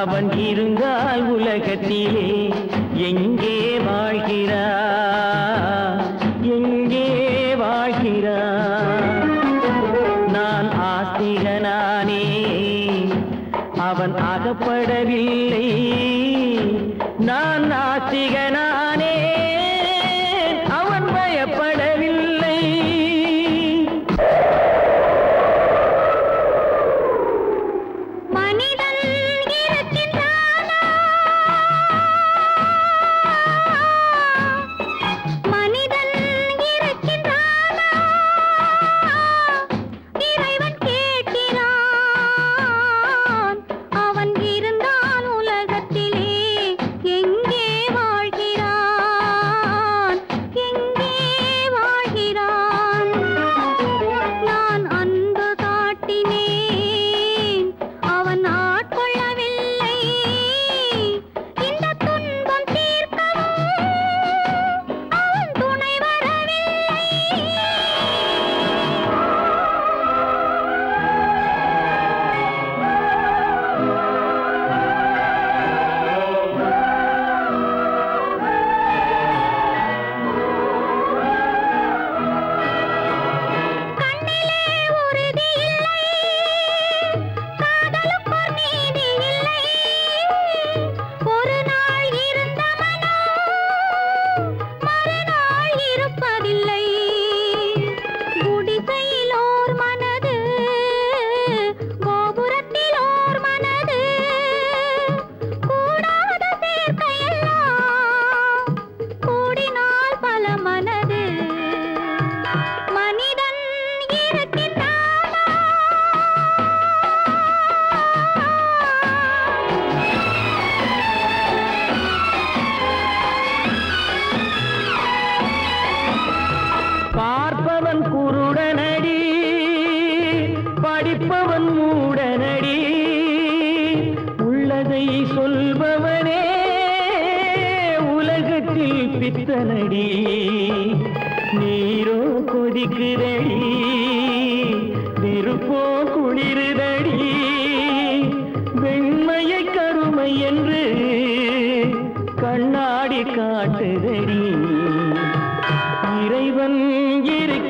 அவன் இருந்தால் உலகத்திலே எங்கே வாழ்கிறா எங்கே வாழ்கிறா நான் ஆஸ்திகனானே. அவன் அகப்படவில்லை. நான் நாஸ்திகனானே. மூடனடி உள்ளதை சொல்பவனே உலகத்தில் பித்தனடி. நீரோ கொதிக்குதடி நெருப்போ குளிருதடி. வெண்மையை கருமை என்று கண்ணாடி காட்டுதடி. இறைவன் இருக்க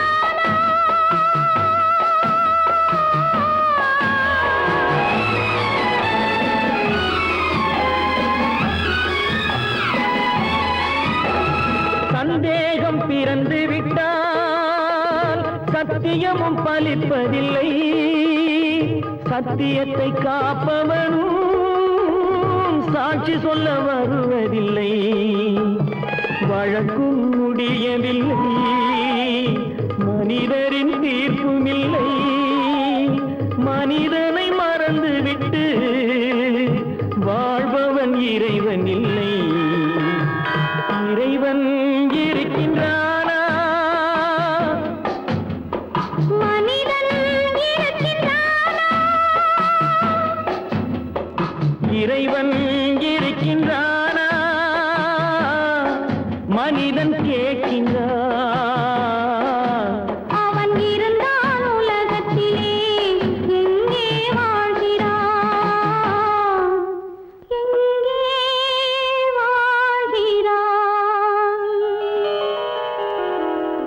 சத்தியமும் பலிப்பதில்லை. சத்தியத்தை காப்பவனும் சாட்சி சொல்ல வருவதில்லை. வழக்கும் முடியவில்லை. மனிதரின் தீர்ப்பும் இல்லை இறைவன் இருக்கின்றானா? மனிதன் கேட்கின்றான்.